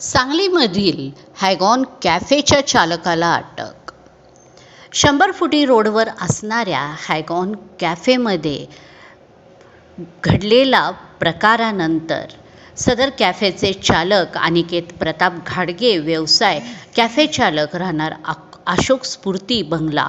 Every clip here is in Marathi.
सांगलीमधील हॅगॉन कॅफेच्या चालकाला अटक. शंभर फुटी रोडवर असणाऱ्या हॅगॉन कॅफेमध्ये घडलेला प्रकारानंतर सदर कॅफेचे चालक अनिकेत प्रताप घाडगे व्यवसाय कॅफे चालक राहणार आ अशोक स्फूर्ती बंगला.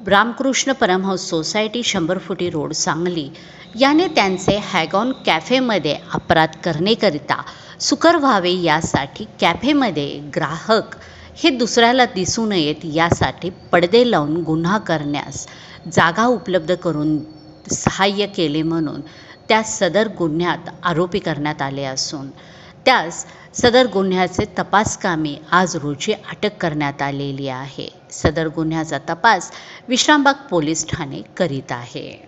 रामकृष्ण परमहंस सोसायटी शंभर फुटी रोड सांगली. याने त्यांचे हॅगॉन कॅफेमध्ये अपराध करण्याकरिता सुकर व्हावे यासाठी कॅफेमध्ये ग्राहक हे दुसऱ्याला दिसू नयेत यासाठी पडदे लावून गुन्हा करण्यास जागा उपलब्ध करून सहाय्य केले म्हणून त्या सदर गुन्ह्यात आरोपी करण्यात आले असून त्यास सदर गुन्ह्याचे तपासकामी आज रोजी अटक करण्यात आलेली आहे. सदर गुन्ह्याचा तपास विश्रामबाग पोलीस ठाणे करीत आहे.